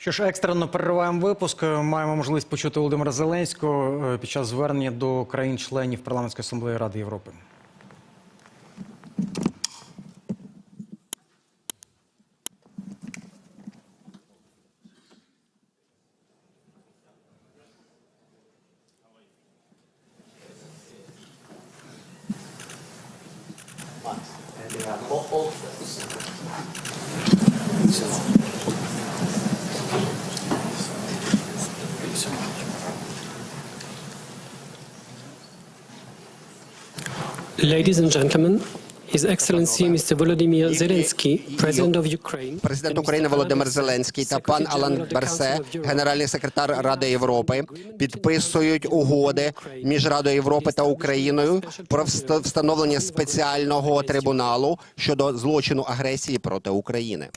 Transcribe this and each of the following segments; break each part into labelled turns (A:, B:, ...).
A: Що ж, екстрено перериваємо випуск. Маємо можливість почути Володимира Зеленського е, під час звернення до країн-членів парламентської асамблеї Ради Європи.
B: Ladies and gentlemen, His Excellency Mr. Volodymyr Zelensky, President of Ukraine,
C: Президент України Володимир Зеленський та пан Алан Берсе, генеральний секретар Ради Європи, підписують угоди між Радою Європи та Україною про встановлення спеціального трибуналу щодо злочину агресії проти України.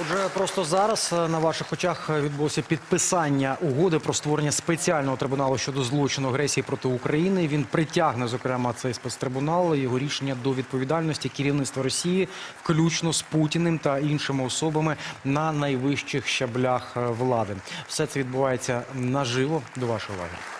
A: Отже, просто зараз е, на ваших очах е, відбулося підписання угоди про створення спеціального трибуналу щодо злочину агресії проти України. Він притягне, зокрема, цей спецтрибунал, його рішення до відповідальності керівництва Росії, включно з Путіним та іншими особами на найвищих щаблях е, влади. Все це відбувається наживо. До вашої уваги.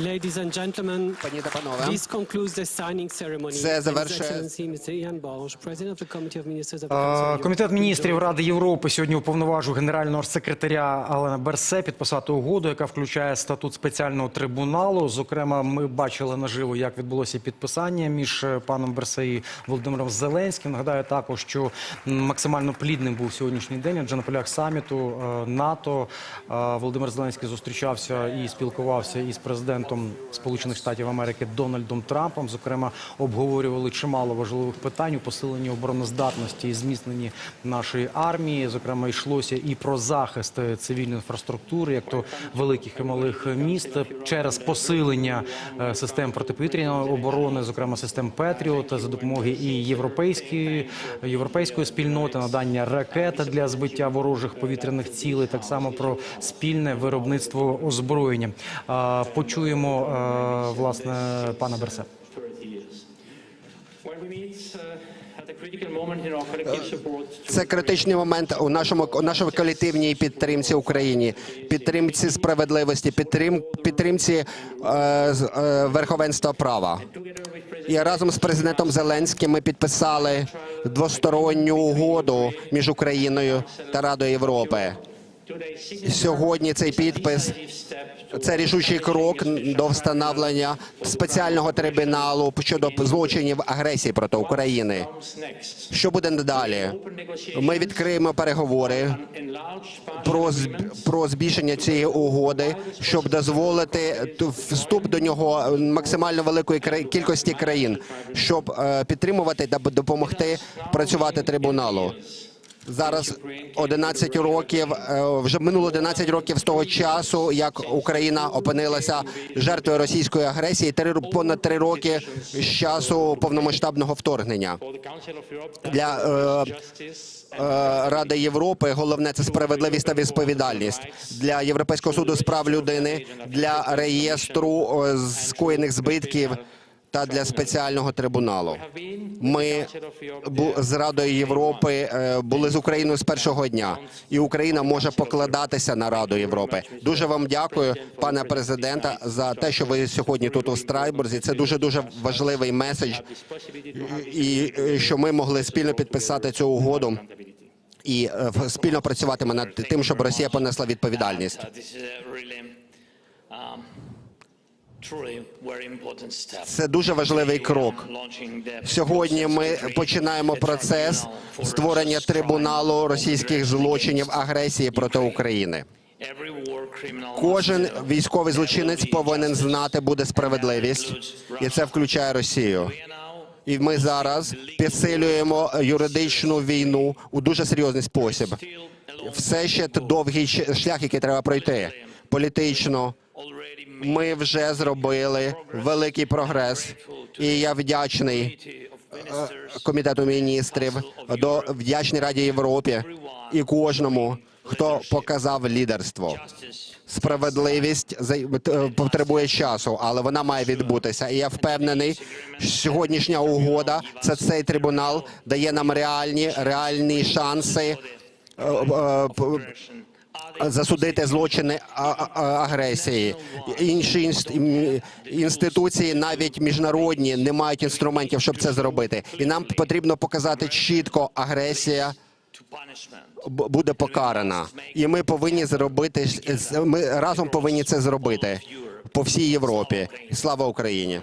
B: Ladies and gentlemen,
C: Пані та панове,
B: this concludes the signing ceremony.
C: Це завершує-
B: Excellency Mr. Ian Bosch, President of the Committee of Ministers of the Council of
A: Е, Комітет міністрів Ради Європи сьогодні уповноважив генерального секретаря Алена Берсе підписати угоду, яка включає статут спеціального трибуналу. Зокрема, ми бачили наживо, як відбулося підписання між е, паном Берсе і Володимиром Зеленським. Нагадаю також, що максимально плідним був сьогоднішній день. Адже на полях саміту е, НАТО е, Володимир Зеленський зустрічався і спілкувався із президентом Сполучених Штатів Америки Дональдом Трампом. Зокрема, обговорювали чимало важливих питань у посиленні обороноздатності і зміцненні нашої армії. Зокрема, йшлося і про захист цивільної інфраструктури, як то великих і малих міст, через посилення е, систем протиповітряної оборони, зокрема систем Петріот, за допомоги і європейської європейської спільноти, надання ракет для збиття ворожих повітряних цілей, так само про спільне виробництво озброєння. А, Почуємо е, власне пана Берсе.
D: 30 years. When we meet at a critical moment in our collective support to
C: це критичний момент у нашому у нашій колективній підтримці Україні, підтримці справедливості, підтрим, підтримці е, е, верховенства права. І разом з президентом Зеленським ми підписали двосторонню угоду між Україною та Радою Європи. Сьогодні цей підпис це рішучий крок до встановлення спеціального трибуналу щодо злочинів агресії проти України. Що буде надалі? Ми відкриємо переговори про збільшення цієї угоди, щоб дозволити вступ до нього максимально великої кількості країн, щоб е, підтримувати та допомогти працювати трибуналу. Зараз 11 років, е, вже минуло 11 років з того часу, як Україна опинилася жертвою російської агресії. Три понад три роки з часу повномасштабного вторгнення. Для е, е, Ради Європи головне це справедливість та відповідальність для Європейського суду з прав людини, для реєстру скоєних збитків та для спеціального трибуналу. Ми з Радою Європи е, були з Україною з першого дня, і Україна може покладатися на Раду Європи. Дуже вам дякую, пане президента, за те, що ви сьогодні тут у Страйбурзі. Це дуже дуже важливий меседж, і що ми могли спільно підписати цю угоду і е, спільно працюватиме над тим, щоб Росія понесла відповідальність. Це дуже важливий крок. Сьогодні ми починаємо процес створення трибуналу російських злочинів агресії проти України. Кожен військовий злочинець повинен знати, буде справедливість, і це включає Росію. І ми зараз підсилюємо юридичну війну у дуже серйозний спосіб. Все ще довгий шлях, який треба пройти. Політично ми вже зробили великий прогрес, і я вдячний
E: ministers
C: комітету міністрів, до вдячний Раді Європі і кожному, хто показав лідерство. Справедливість зай- потребує часу, але вона має відбутися. І я впевнений, що сьогоднішня угода це цей трибунал дає нам реальні реальні шанси е, засудити злочини агресії. Інші інст- інституції, навіть міжнародні, не мають інструментів, щоб це зробити. І нам потрібно показати чітко, агресія буде покарана, і ми повинні зробити ми разом повинні це зробити по всій Європі. Слава Україні!